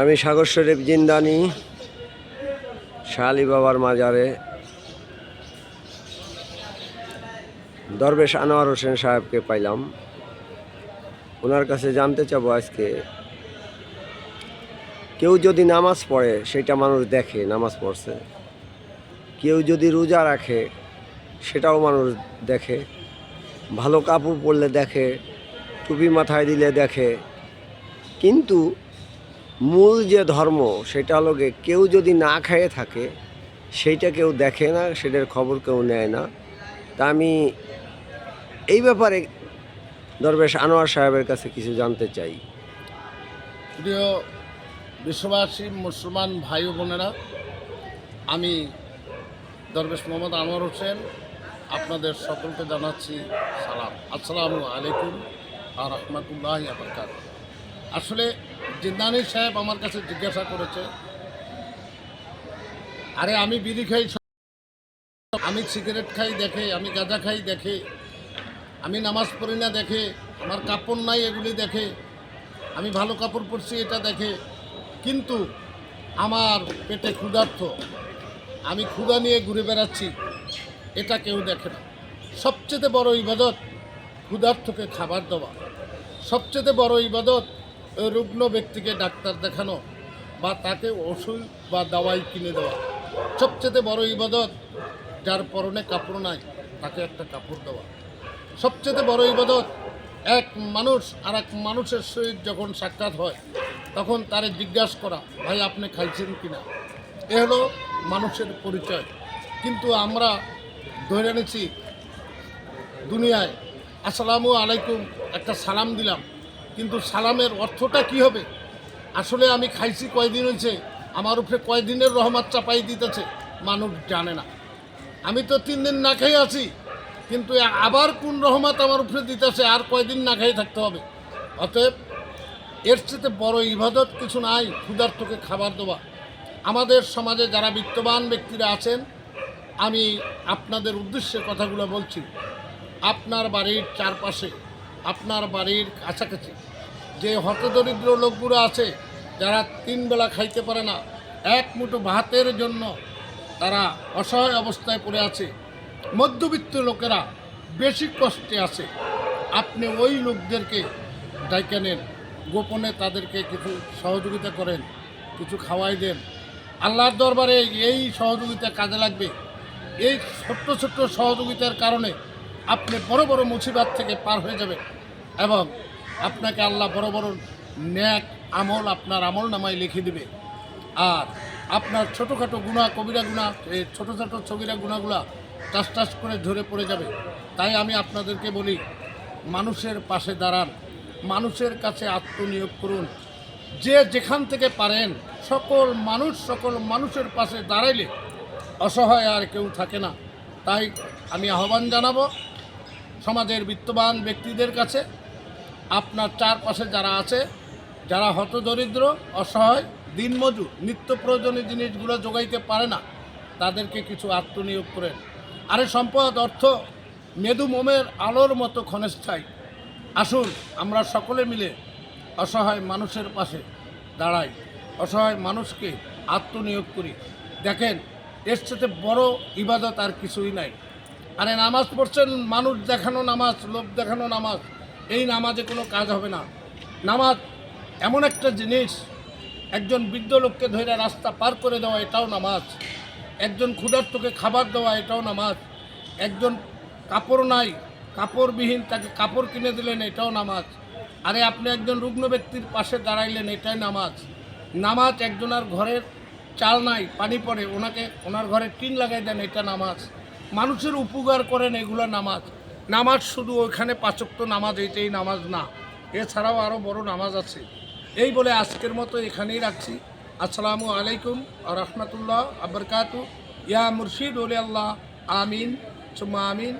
আমি সাগর শরীফ জিন্দানি, শালি বাবার মাজারে। দরবেশ আনোয়ার হোসেন সাহেবকে পাইলাম। ওনার কাছে জানতে চাবো আজকে, কেউ যদি নামাজ পড়ে, সেটা মানুষ দেখে, নামাজ পড়ছে। কেউ যদি রোজা রাখে, সেটাও মানুষ দেখে। ভালো কাপড় পরলে দেখে, টুপি মাথায় দিলে দেখে। কিন্তু মূল যে ধর্ম সেটা হলো গিয়ে কেউ যদি না খেয়ে থাকে, সেইটা কেউ দেখে না, সেটার খবর কেউ নেয় না। তা আমি এই ব্যাপারে দরবেশ আনোয়ার সাহেবের কাছে কিছু জানতে চাই। প্রিয় বিশ্ববাসী, মুসলমান ভাই বোনেরা, আমি দরবেশ মোহাম্মদ আনোয়ার হোসেন, আপনাদের সকলকে জানাচ্ছি সালাম। আসসালামু আলাইকুম আর রহমতুল্লাহ আসলে জিন্দানি সাহেব আমার কাছে জিজ্ঞাসা করেছে, আরে আমি বিড়ি খাই আমি সিগারেট খাই দেখে, আমি গাঁজা খাই দেখে, আমি নামাজ পড়ি না দেখে, আমার কাপড় নাই এগুলি দেখে, আমি ভালো কাপড় পরছি এটা দেখে। কিন্তু আমার পেটে ক্ষুধার্থ আমি ক্ষুধা নিয়ে ঘুরে বেড়াচ্ছি, এটা কেউ দেখে না। সবচেয়ে বড় ইবাদত ক্ষুধার্থকে খাবার দেওয়া। সবচেয়ে বড় ইবাদত রুগ্ন ব্যক্তিকে ডাক্তার দেখানো বা তাকে ওষুধ বা দাওয়াই কিনে দেওয়া। সবচেয়ে বড় ইবাদত, যার পরনে কাপড় নাই, তাকে একটা কাপড় দেওয়া। সবচেয়ে বড় ইবাদত, এক মানুষ আর এক মানুষের সহিত যখন সাক্ষাৎ হয়, তখন তারে জিজ্ঞাসা করা, ভাই, আপনি খাইছেন কিনা? এ হলো মানুষের পরিচয়। কিন্তু আমরা ধরে নিছি দুনিয়ায়, আসসালামু আলাইকুম, একটা সালাম দিলাম কিন্তু সালামের অর্থটা কি হবে? আসলে আমি খাইছি কয়দিন হয়েছে আমার উপরে কয়দিনের রহমত চাপাই দিতেছে, মানুষ জানে না। আমি তো তিন দিন না খেয়ে আছি, কিন্তু আবার কোন রহমত আমার উপরে দিতেছে, আর কয়দিন না খেয়ে থাকতে হবে? অতএব, এর চেয়ে বড় ইবাদত কিছু নাই, ক্ষুধার্তকে খাবার দেওয়া। আমাদের সমাজে যারা বিত্তবান ব্যক্তিরা আছেন, আমি আপনাদের উদ্দেশ্যে কথাগুলো বলছি। আপনার বাড়ির চারপাশে, আপনার বাড়ির কাছাকাছি যে হতদরিদ্র লোকগুলো আছে, যারা তিন বেলা খাইতে পারে না, এক মুঠো ভাতের জন্য তারা অসহায় অবস্থায় পড়ে আছে। মধ্যবিত্ত লোকেরা বেশি কষ্টে আছে। আপনি ওই লোকদেরকে ডাইকা নেন, গোপনে তাদেরকে কিছু সহযোগিতা করেন, কিছু খাওয়াই দেন। আল্লাহর দরবারে এই সহযোগিতা কাজে লাগবে। এই ছোট্ট ছোট্ট সহযোগিতার কারণে আপনি বড় বড় মুসিবাত থেকে পার হয়ে যাবেন এবং আপনাকে আল্লাহ বড় বড় ন্যাক আমল আপনার আমল নামায় লিখে দিবে। আর আপনার ছোটোখাটো গুণা, কবিরা গুণা, এই ছোটো ছোটো ছবিরা গুণাগুলা টাস টাস করে ঝরে পড়ে যাবে। তাই আমি আপনাদেরকে বলি, মানুষের পাশে দাঁড়ান, মানুষের কাছে আত্মনিয়োগ করুন। যে যেখান থেকে পারেন, সকল মানুষ, সকল মানুষের পাশে দাঁড়াইলে অসহায় আর কেউ থাকে না। তাই আমি আহ্বান জানাব, সমাজের বিত্তবান ব্যক্তিদের কাছে আপনার চারপাশে যারা আছে, যারা হতদরিদ্র, অসহায়, দিনমজুর নিত্য প্রয়োজনীয় জিনিসগুলো যোগাইতে পারে না, তাদেরকে কিছু আত্মনিয়োগ করেন। আরে সম্পদ অর্থ, মেদু মোমের আলোর মতো ক্ষণস্থায়ী আসুন, আমরা সকলে মিলে অসহায় মানুষের পাশে দাঁড়াই। অসহায় মানুষকে আত্মনিয়োগ করি। দেখেন, এর সাথে বড় ইবাদত আর কিছুই নাই। আরে নামাজ পড়ছেন, মানুষ দেখানো নামাজ, লোক দেখানো নামাজ। এই নামাজে কোনো কাজ হবে না। নামাজ এমন একটা জিনিস, একজন বৃদ্ধ লোককে ধরে রাস্তা পার করে দেওয়া এটাও নামাজ। একজন ক্ষুধার্তকে খাবার দেওয়া এটাও নামাজ। একজন কাপড় নাই, কাপড়বিহীন তাকে কাপড় কিনে দিলেন এটাও নামাজ। আরে আপনি একজন রুগ্ন ব্যক্তির পাশে দাঁড়াইলেন এটাই নামাজ। নামাজ একজনের ঘরের চাল নাই, পানি পড়ে, ওনাকে, ওনার ঘরে টিন লাগাই দেন এটা নামাজ। মানুষের উপকার করেন এগুলো নামাজ। নামাজ শুধু ওইখানে পাচক্ত নামাজ, এইটাই নামাজ না। এছাড়াও আরও বড় নামাজ আছে। এই বলে আজকের মতো এখানেই রাখছি। আসসালামু আলাইকুম রহমতুল্লাহ আবরকাতু ইয়া মুর্শিদ, ওলে আল্লাহ। আমিন। সুম্মা আমিন।